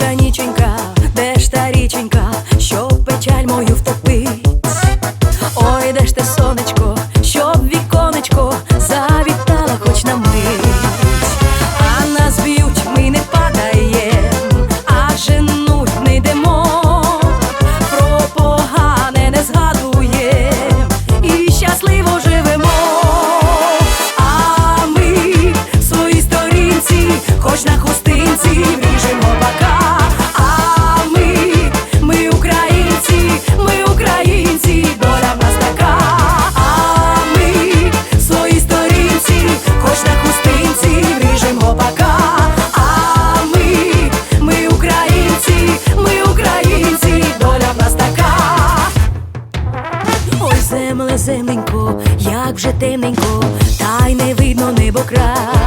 该你唱歌 Земенько, як вже темненько, та й не видно небо край.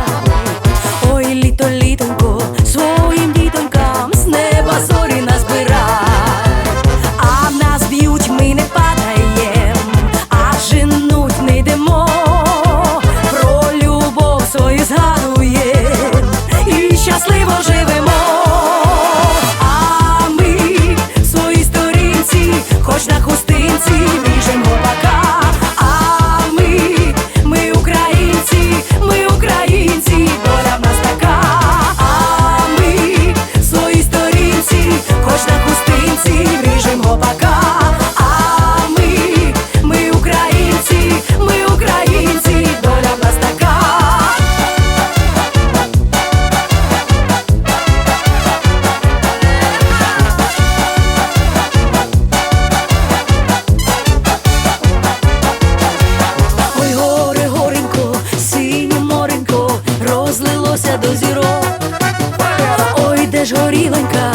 ж горіленька.